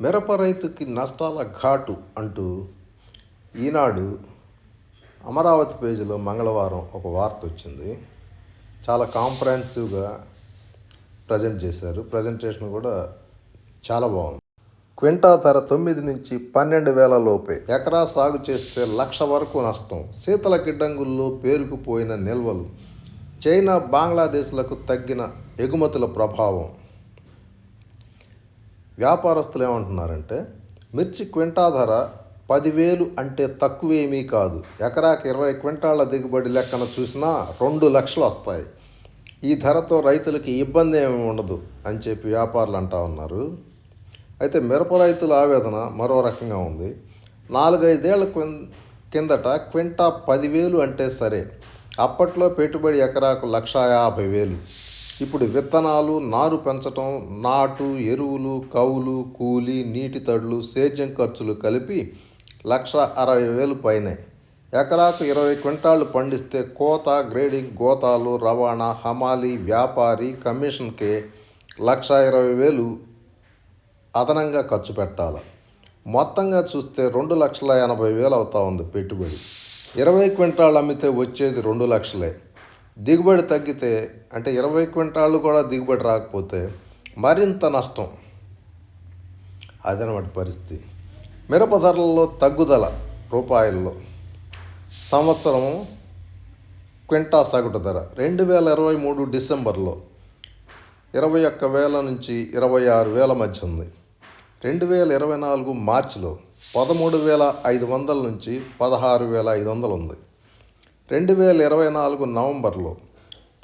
మిరప రైతుకి నష్టాల ఘాటు అంటూ ఈనాడు అమరావతి పేజీలో మంగళవారం ఒక వార్త వచ్చింది. చాలా కాంప్రహెన్సివ్గా ప్రజెంట్ చేశారు. ప్రజెంటేషన్ కూడా చాలా బాగుంది. క్వింటా ధర తొమ్మిది నుంచి పన్నెండు వేల లోపే. ఎకరా సాగు చేస్తే లక్ష వరకు నష్టం. శీతల గిడ్డంగుల్లో పేరుకుపోయిన నిల్వలు. చైనా బంగ్లాదేశ్లకు తగ్గిన ఎగుమతుల ప్రభావం. వ్యాపారస్తులు ఏమంటున్నారంటే మిర్చి క్వింటా ధర పదివేలు అంటే తక్కువేమీ కాదు. ఎకరాకి ఇరవై క్వింటాళ్ళ దిగుబడి లెక్కన చూసినా రెండు లక్షలు వస్తాయి. ఈ ధరతో రైతులకి ఇబ్బంది ఏమి ఉండదు అని చెప్పి వ్యాపారులు అంటా ఉన్నారు. అయితే మిరప రైతుల ఆవేదన మరో రకంగా ఉంది. నాలుగైదేళ్ళ కిందట క్వింటా పదివేలు అంటే సరే. అప్పట్లో పెట్టుబడి ఎకరాకు లక్షా యాభై వేలు. ఇప్పుడు విత్తనాలు నారు పెంచటం నాటు ఎరువులు కవులు కూలి నీటి తడులు సేద్యం ఖర్చులు కలిపి లక్ష అరవై వేలు పైనే. ఎకరాకు ఇరవై క్వింటాళ్ళు పండిస్తే కోత గ్రేడింగ్ గోతాలు రవాణా హమాలి వ్యాపారి కమిషన్కే లక్ష ఇరవై వేలు అదనంగా ఖర్చు పెట్టాలి. మొత్తంగా చూస్తే రెండు లక్షల ఎనభై వేలు అవుతా ఉంది పెట్టుబడి. ఇరవై క్వింటాళ్ళు అమ్మితే వచ్చేది రెండు లక్షలే. దిగుబడి తగ్గితే అంటే ఇరవై క్వింటాళ్ళు కూడా దిగుబడి రాకపోతే మరింత నష్టం. అదనమాట పరిస్థితి. మిరప ధరలలో తగ్గుదల రూపాయల్లో. సంవత్సరం క్వింటా సగటు ధర రెండు వేల ఇరవై మూడు డిసెంబర్లో ఇరవై ఒక్క వేల నుంచి ఇరవై ఆరు వేల మధ్య ఉంది. రెండు వేల ఇరవై నాలుగు మార్చిలో పదమూడు వేల ఐదు వందల నుంచి పదహారు వేల ఐదు వందలు ఉంది. రెండు వేల ఇరవై నాలుగు నవంబర్లో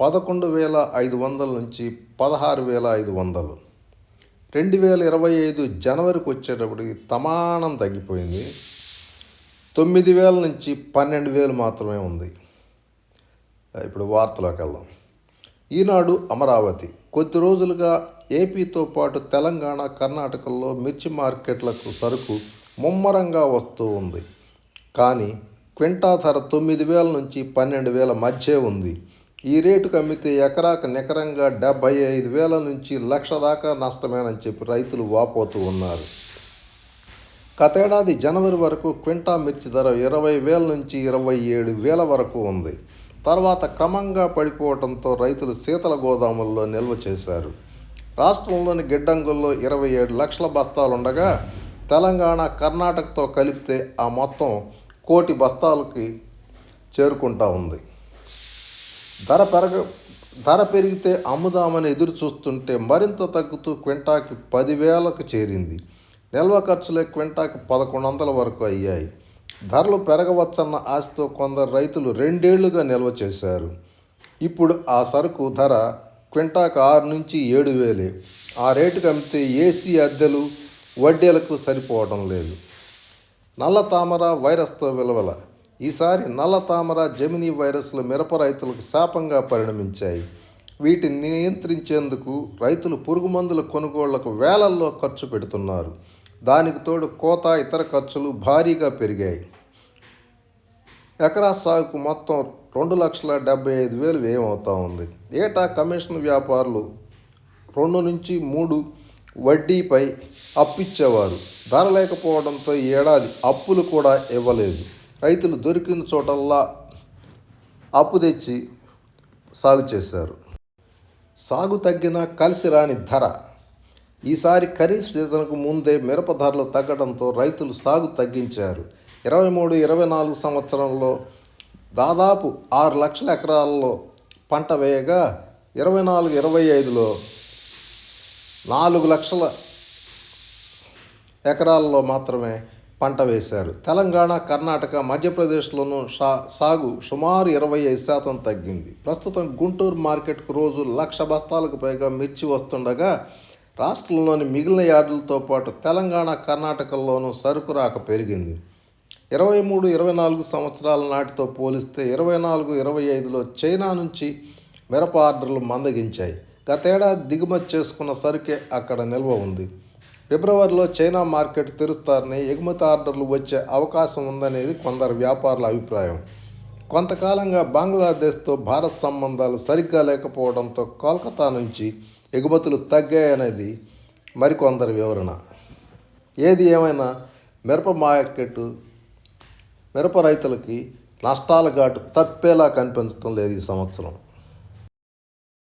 పదకొండు వేల ఐదు వందల నుంచి పదహారు వేల ఐదు వందలు. రెండు వేల ఇరవై ఐదు జనవరికి వచ్చేటప్పటికి తమానం తగ్గిపోయింది. తొమ్మిది వేల నుంచి పన్నెండు వేలు మాత్రమే ఉంది. ఇప్పుడు వార్తలోకి వెళ్దాం. ఈనాడు అమరావతి కొద్ది రోజులుగా ఏపీతో పాటు తెలంగాణ కర్ణాటకల్లో మిర్చి మార్కెట్లకు సరుకు ముమ్మరంగా వస్తూ ఉంది. కానీ క్వింటా ధర తొమ్మిది వేల నుంచి పన్నెండు వేల మధ్య ఉంది. ఈ రేటుకు అమ్మితే ఎకరాకు నికరంగా డెబ్బై ఐదు వేల నుంచి లక్ష దాకా నష్టమేనని చెప్పి రైతులు వాపోతూ ఉన్నారు. గతేడాది జనవరి వరకు క్వింటా మిర్చి ధర ఇరవై వేల నుంచి ఇరవై ఏడు వేల వరకు ఉంది. తర్వాత క్రమంగా పడిపోవడంతో రైతులు శీతల గోదాముల్లో నిల్వ చేశారు. రాష్ట్రంలోని గిడ్డంగుల్లో ఇరవై ఏడు లక్షల బస్తాలుండగా తెలంగాణ కర్ణాటకతో కలిపితే ఆ మొత్తం కోటి బస్తాలకి చేరుకుంటా ఉంది. ధర పెరగ ధర పెరిగితే అమ్ముదామని ఎదురు చూస్తుంటే మరింత తగ్గుతూ క్వింటాకి పదివేలకు చేరింది. నిల్వ ఖర్చులే క్వింటాకి పదకొండు వందల వరకు అయ్యాయి. ధరలు పెరగవచ్చన్న ఆశతో కొందరు రైతులు రెండేళ్ళుగా నిల్వ చేశారు. ఇప్పుడు ఆ సరుకు ధర క్వింటాకు ఆరు నుంచి ఏడు వేలే. ఆ రేటుకి అమ్మితే ఏసీ అద్దెలు వడ్డీలకు సరిపోవడం లేదు. నల్ల తామర వైరస్తో విలవల. ఈసారి నల్ల తామర జమినీ వైరస్లు మిరప రైతులకు శాపంగా పరిణమించాయి. వీటిని నియంత్రించేందుకు రైతులు పురుగు మందుల కొనుగోళ్ళకు వేలల్లో ఖర్చు పెడుతున్నారు. దానికి తోడు కోత ఇతర ఖర్చులు భారీగా పెరిగాయి. ఎకరా సాగుకు మొత్తం రెండు లక్షల డెబ్బై ఐదు వేలు వ్యయం అవుతూ ఉంది. ఏటా కమిషన్ వ్యాపారులు రెండు నుంచి మూడు వడ్డీపై అప్పిచ్చేవారు. ధర లేకపోవడంతో ఈ ఏడాది అప్పులు కూడా ఇవ్వలేదు. రైతులు దొరికిన చోటల్లా అప్పు తెచ్చి సాగు చేశారు. సాగు తగ్గిన కలిసి రాని ధర. ఈసారి ఖరీఫ్ సీజన్కు ముందే మిరప ధరలు తగ్గడంతో రైతులు సాగు తగ్గించారు. ఇరవై మూడు ఇరవై నాలుగు సంవత్సరంలో దాదాపు ఆరు లక్షల ఎకరాల్లో పంట వేయగా ఇరవై నాలుగు ఇరవై ఐదులో నాలుగు లక్షల ఎకరాల్లో మాత్రమే పంట వేశారు. తెలంగాణ కర్ణాటక మధ్యప్రదేశ్లోనూ సా సాగు సుమారు ఇరవై ఐదు శాతం తగ్గింది. ప్రస్తుతం గుంటూరు మార్కెట్కు రోజు లక్ష బస్తాలకు పైగా మిర్చి వస్తుండగా రాష్ట్రంలోని మిగిలిన యార్డులతో పాటు తెలంగాణ కర్ణాటకల్లోనూ సరుకు రాక పెరిగింది. ఇరవై మూడు ఇరవై నాలుగు సంవత్సరాల నాటితో పోలిస్తే ఇరవై నాలుగు ఇరవై ఐదులో చైనా నుంచి మిరప ఆర్డర్లు మందగించాయి. గతేడాది దిగుమతి చేసుకున్న సరుకే అక్కడ నిల్వ ఉంది. ఫిబ్రవరిలో చైనా మార్కెట్ తెరుస్తారని ఎగుమతి ఆర్డర్లు వచ్చే అవకాశం ఉందనేది కొందరు వ్యాపారుల అభిప్రాయం. కొంతకాలంగా బంగ్లాదేశ్తో భారత్ సంబంధాలు సరిగ్గా లేకపోవడంతో కోల్కతా నుంచి ఎగుమతులు తగ్గాయనేది మరికొందరి వివరణ. ఏది ఏమైనా మిరప మార్కెట్ మిరప రైతులకి నష్టాల ఘాటు తప్పేలా కనిపించడం లేదు ఈ సంవత్సరం.